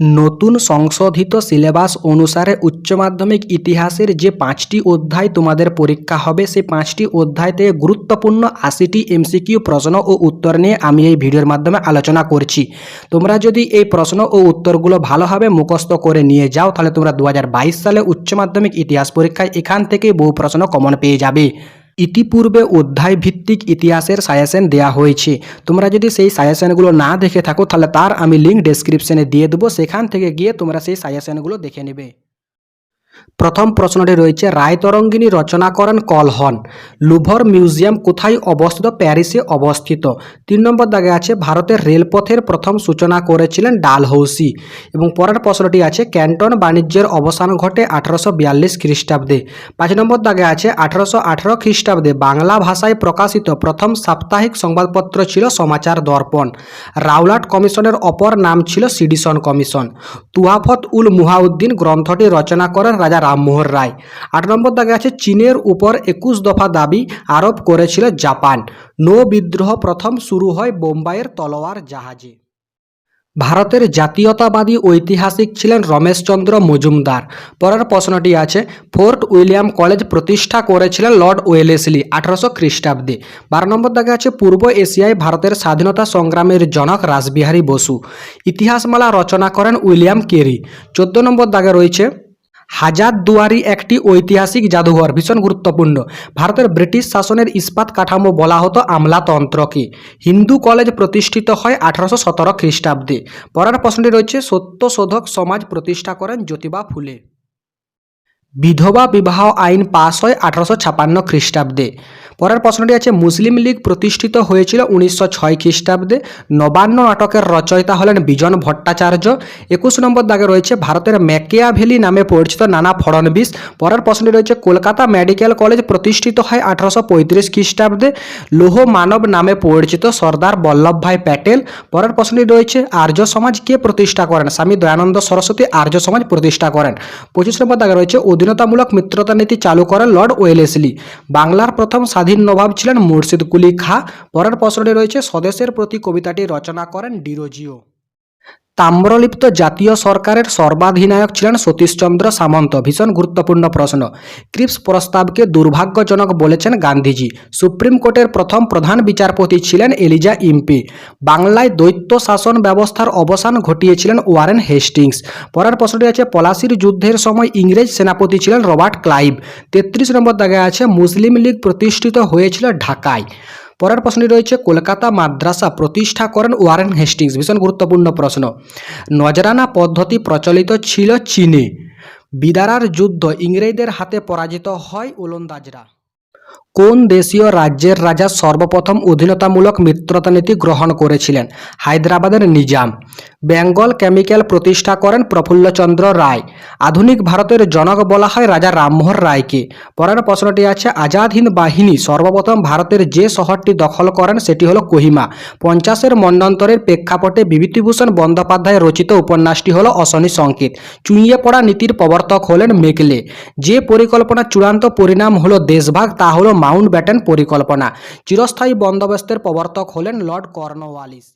নতুন সংশোধিত সিলেবাস অনুসারে উচ্চ মাধ্যমিক ইতিহাসের যে পাঁচটি অধ্যায় তোমাদের পরীক্ষা হবে, সেই পাঁচটি অধ্যায় থেকে গুরুত্বপূর্ণ আশিটি এমসিকিউ প্রশ্ন ও উত্তর নিয়ে আমি এই ভিডিওর মাধ্যমে আলোচনা করছি। তোমরা যদি এই প্রশ্ন ও উত্তরগুলো ভালোভাবে মুখস্থ করে নিয়ে যাও, তাহলে তোমরা দু হাজার বাইশ সালে উচ্চ মাধ্যমিক ইতিহাস পরীক্ষায় এখান থেকে বহু প্রশ্ন কমন পেয়ে যাবে। ইতিপূর্বে অধ্যায় ভিত্তিক ইতিহাসের সাজেশন দেওয়া হয়েছে। তোমরা যদি সেই সাজেশনগুলো না দেখে থাকো, তাহলে তার আমি লিঙ্ক ডেসক্রিপশনে দিয়ে দেবো। সেখান থেকে গিয়ে তোমরা সেই সাজেশনগুলো দেখে নেবে। প্রথম প্রশ্নটি রয়েছে, রায়তরঙ্গিনী রচনা করেন কলহন। লুভর মিউজিয়াম কোথায় অবস্থিত? প্যারিসে অবস্থিত। তিন নম্বর দাগে আছে, ভারতের রেলপথের প্রথম সূচনা করেছিলেন ডালহৌসি। এবং পরের প্রশ্নটি আছে, ক্যান্টন বাণিজ্যের অবসান ঘটে আঠারোশো বিয়াল্লিশ খ্রিস্টাব্দে। পাঁচ নম্বর দাগে আছে, আঠারোশো আঠারো খ্রিস্টাব্দে বাংলা ভাষায় প্রকাশিত প্রথম সাপ্তাহিক সংবাদপত্র ছিল সমাচার দর্পণ। রাওলাট কমিশনের অপর নাম ছিল সিডিসন কমিশন। তুয়াফত উল মুহাউদ্দিন গ্রন্থটি রচনা করেন রাজা রামমোহন রায়। আট নম্বর দাগে আছে, চীনের উপর একুশ দফা দাবি আরোপ করেছিল জাপান। নৌ বিদ্রোহ প্রথম শুরু হয় বোম্বাইয়ের তলোয়ার জাহাজে। ভারতের জাতীয়তাবাদী ঐতিহাসিক ছিলেন রমেশচন্দ্র মজুমদার। পরের প্রশ্নটি আছে, ফোর্ট উইলিয়াম কলেজ প্রতিষ্ঠা করেছিলেন লর্ড ওয়েলেসলি আঠারোশো খ্রিস্টাব্দে। বারো নম্বর দাগে আছে, পূর্ব এশিয়ায় ভারতের স্বাধীনতা সংগ্রামের জনক রাসবিহারী বসু। ইতিহাসমালা রচনা করেন উইলিয়াম কেরি। চোদ্দ নম্বর দাগে রয়েছে হাজারদুয়ারি একটি ঐতিহাসিক জাদুঘর, ভীষণ গুরুত্বপূর্ণ। ভারতের ব্রিটিশ শাসনের ইস্পাত কাঠামো বলা হতো আমলাতন্ত্রকে। হিন্দু কলেজ প্রতিষ্ঠিত হয় আঠারোশো সতেরো খ্রিস্টাব্দে। পরের প্রশ্নটি রয়েছে, সত্যশোধক সমাজ প্রতিষ্ঠা করেন জ্যোতিবা ফুলে। বিধবা বিবাহ আইন পাস হয় আঠারোশো ছাপান্ন খ্রিস্টাব্দে। পরের প্রশ্নটি আছে, মুসলিম লীগ প্রতিষ্ঠিত হয়েছিল উনিশশো ছয় খ্রিস্টাব্দে। নবান্ন নাটকের রচয়িতা হলেন বিজন ভট্টাচার্য। একুশ নম্বর দাগে রয়েছে, ভারতের ম্যাকিয়াভেলি নামে পরিচিত নানা ফড়নবিস। পরের প্রশ্নটি রয়েছে, কলকাতা মেডিকেল কলেজ প্রতিষ্ঠিত হয় আঠারোশো পঁয়ত্রিশ খ্রিস্টাব্দে। লৌহ মানব নামে পরিচিত সর্দার বল্লভভাই প্যাটেল। পরের প্রশ্নটি রয়েছে, আর্য সমাজ কে প্রতিষ্ঠা করেন? স্বামী দয়ানন্দ সরস্বতী আর্য সমাজ প্রতিষ্ঠা করেন। পঁচিশ নম্বর দাগে রয়েছে অধীনতামূলক মিত্রতা নীতি চালু করেন লর্ড ওয়েলেসলি বাংলার প্রথম স্বাধীন নবাব ছিলেন মুর্শিদ কুলি খা। পরের প্রশ্নটি রয়েছে স্বদেশের প্রতি কবিতাটি রচনা করেন ডিরোজিও। তাম্রলিপ্ত জাতীয় সরকারের সর্বাধিনায়ক ছিলেন সতীশচন্দ্র সামন্ত। ভীষণ গুরুত্বপূর্ণ প্রশ্ন। ক্রিপস প্রস্তাবকে দুর্ভাগ্যজনক বলেছেন গান্ধীজি। সুপ্রিম কোর্টের প্রথম প্রধান বিচারপতি ছিলেন এলিজা ইম্পি। বাংলায় দৈত্য শাসন ব্যবস্থার অবসান ঘটিয়েছিলেন ওয়ারেন হেস্টিংস। পরের প্রশ্নটি আছে, পলাশির যুদ্ধের সময় ইংরেজ সেনাপতি ছিলেন রবার্ট ক্লাইভ। তেত্রিশ নম্বর দাগে আছে, মুসলিম লীগ প্রতিষ্ঠিত হয়েছিল ঢাকায়। পরের প্রশ্নটি রয়েছে, কলকাতা মাদ্রাসা প্রতিষ্ঠা করেন ওয়ারেন হেস্টিংস। ভীষণ গুরুত্বপূর্ণ প্রশ্ন। নজরানা পদ্ধতি প্রচলিত ছিল চীনে। বিদারার যুদ্ধ ইংরেজদের হাতে পরাজিত হয় ওলন্দাজরা। কোন দেশীয় রাজ্যের রাজা সর্বপ্রথম অধীনতামূলক মিত্রতা নীতি গ্রহণ করেছিলেন? হায়দ্রাবাদের নিজাম। বেঙ্গল কেমিক্যাল প্রতিষ্ঠা করেন প্রফুল্লচন্দ্র রায়। আধুনিক ভারতের জনক বলা হয় রাজা রামমোহন রায়কে। পরের প্রশ্নটি আছে, আজাদ হিন্দ বাহিনী সর্বপ্রথম ভারতের যে শহরটি দখল করেন সেটি হলো কোহিমা। পঞ্চাশের মন্ডন্তরের প্রেক্ষাপটে বিভূতিভূষণ বন্দ্যোপাধ্যায় রচিত উপন্যাসটি হলো অশনি সংকেত। চুইয়ে পড়া নীতির প্রবর্তক হলেন মেকলে যে পরিকল্পনার চূড়ান্ত পরিণাম হলো দেশভাগ, তা হলো মাউন্ট ব্যাটেন পরিকল্পনা। চিরস্থায়ী বন্দোবস্তের প্রবর্তক হলেন লর্ড কর্নওয়ালিস।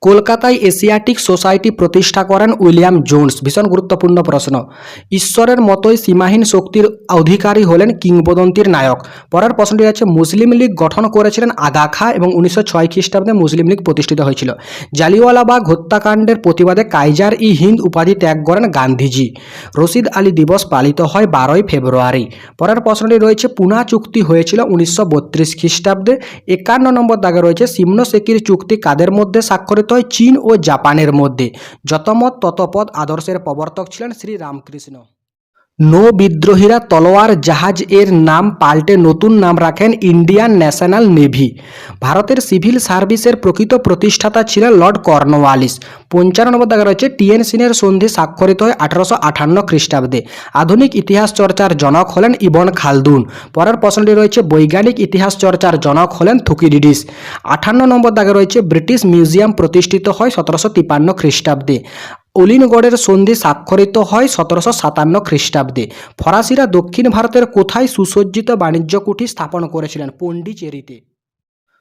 কলকাতায় এশিয়াটিক সোসাইটি প্রতিষ্ঠা করেন উইলিয়াম জোন্স। ভীষণ গুরুত্বপূর্ণ প্রশ্ন। ঈশ্বরের মতোই সীমাহীন শক্তির অধিকারী হলেন কিংবদন্তির নায়ক। পরের প্রশ্নটি আছে মুসলিম লীগ গঠন করেছিলেন আগা খা এবং উনিশশো ছয় খ্রিস্টাব্দে মুসলিম লীগ প্রতিষ্ঠিত হয়েছিল। জালিওয়ালাবাগ হত্যাকাণ্ডের প্রতিবাদে কাইজার ই হিন্দ উপাধি ত্যাগ করেন গান্ধীজি। রশিদ আলী দিবস পালিত হয় বারোই ফেব্রুয়ারি। পরের প্রশ্নটি রয়েছে, পুনা চুক্তি হয়েছিল উনিশশো বত্রিশ খ্রিস্টাব্দে। একান্ন নম্বর দাগে রয়েছে, সিমনোসেকির চুক্তি কাদের মধ্যে স্বাক্ষরিত হয় চীন ও জাপানের মধ্যে। যতমত ততপদ আদর্শের প্রবর্তক ছিলেন শ্রী রামকৃষ্ণ। নৌ বিদ্রোহীরা তলোয়ার, জাহাজ এর নাম পাল্টে নতুন নাম রাখেন ইন্ডিয়ান ন্যাশনাল নেভি। ভারতের সিভিল সার্ভিসের প্রকৃত প্রতিষ্ঠাতা ছিলেন লর্ড কর্নওয়ালিস। পঞ্চান্ন নম্বর দাগে রয়েছে টিএন সিনের সন্ধি স্বাক্ষরিত হয় আঠারোশো আটান্ন খ্রিস্টাব্দে। আধুনিক ইতিহাস চর্চার জনক হলেন ইবন খালদুন। পরের প্রশ্নটি রয়েছে, বৈজ্ঞানিক ইতিহাস চর্চার জনক হলেন থুকিডিডিস। আঠান্ন নম্বর দাগে রয়েছে ব্রিটিশ মিউজিয়াম প্রতিষ্ঠিত হয় সতেরোশো তিপান্ন খ্রিস্টাব্দে। অলিনগড়ের সন্ধি স্বাক্ষরিত হয় সতেরোশো সাতান্ন খ্রিস্টাব্দে। ফরাসিরা দক্ষিণ ভারতের কোথায় সুসজ্জিত বাণিজ্য কুঠি স্থাপন করেছিলেন? পণ্ডিচেরিতে।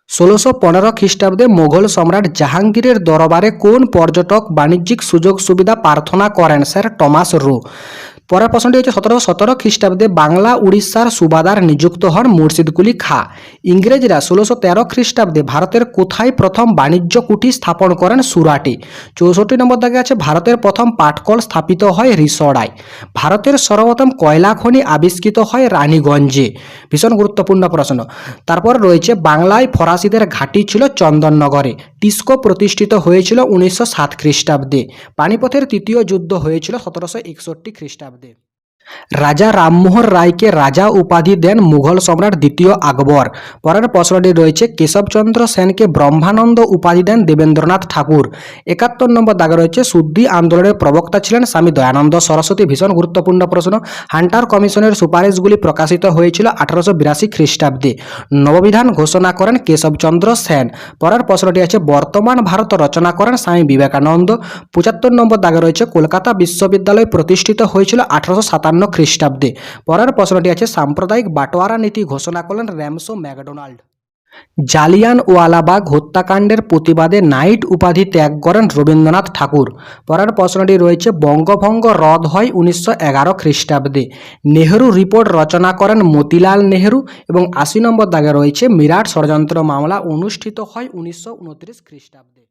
ষোলোশো পনেরো খ্রিস্টাব্দে মোঘল সম্রাট জাহাঙ্গীরের দরবারে কোন পর্যটক বাণিজ্যিক সুযোগ সুবিধা প্রার্থনা করেন? Sir, Thomas Roe. পরের প্রশ্নটি হচ্ছে সতেরোশো সতেরো খ্রিস্টাব্দে বাংলা, উড়িষ্যার সুবাদার নিযুক্ত হন মুর্শিদকুলি খা। ইংরেজরা ষোলোশো তেরো খ্রিস্টাব্দে ভারতের কোথায় প্রথম বাণিজ্য কুঠি স্থাপন করেন সুরাটে? চৌষট্টি নম্বর দাগে আছে, ভারতের প্রথম পাটকল স্থাপিত হয় রিসোডায়। ভারতের সর্বপ্রথম কয়লা খনি আবিষ্কৃত হয় রানীগঞ্জে। ভীষণ গুরুত্বপূর্ণ প্রশ্ন। তারপর রয়েছে, বাংলায় ফরাসিদের ঘাঁটি ছিল চন্দননগরে। টিস্কো প্রতিষ্ঠিত হয়েছিল উনিশশো সাত খ্রিস্টাব্দে। পানিপথের তৃতীয় যুদ্ধ হয়েছিল সতেরোশো একষট্টি খ্রিস্টাব্দে। রাজা রামমোহন রায়কে রাজা উপাধি দেন মুঘল সম্রাট দ্বিতীয় আকবর। পরের প্রশ্নটি রয়েছে, কেশবচন্দ্র সেনকে ব্রহ্মানন্দ উপাধি দেন দেবেন্দ্রনাথ ঠাকুর। একাত্তর নম্বর দাগে রয়েছে শুদ্ধি আন্দোলনের প্রবক্তা ছিলেন স্বামী দয়ানন্দ সরস্বতী। ভীষণ গুরুত্বপূর্ণ প্রশ্ন। হান্টার কমিশনের সুপারিশগুলি প্রকাশিত হয়েছিল আঠারোশো বিরাশি খ্রিস্টাব্দে। নববিধান ঘোষণা করেন কেশবচন্দ্র সেন। পরের প্রশ্নটি আছে, বর্তমান ভারত রচনা করেন স্বামী বিবেকানন্দ। পঁচাত্তর নম্বর দাগে রয়েছে, কলকাতা বিশ্ববিদ্যালয় প্রতিষ্ঠিত হয়েছিল আঠারোশো সাতান্ন খ্রিস্টাব্দে। পরের প্রশ্নটি আছে, সাম্প্রদায়িক বাটোয়ারা নীতি ঘোষণা করলেন র্যামসো ম্যাকডোনাল্ড। জালিয়ান ওয়ালাবাগ হত্যাকাণ্ডের প্রতিবাদে নাইট উপাধি ত্যাগ করেন রবীন্দ্রনাথ ঠাকুর। পরের প্রশ্নটি রয়েছে, বঙ্গভঙ্গ রদ হয় উনিশশো এগারো খ্রিস্টাব্দে। নেহেরু রিপোর্ট রচনা করেন মতিলাল নেহেরু এবং আশি নম্বর দাগে রয়েছে, মিরাট ষড়যন্ত্র মামলা অনুষ্ঠিত হয় উনিশশো উনত্রিশ খ্রিস্টাব্দে।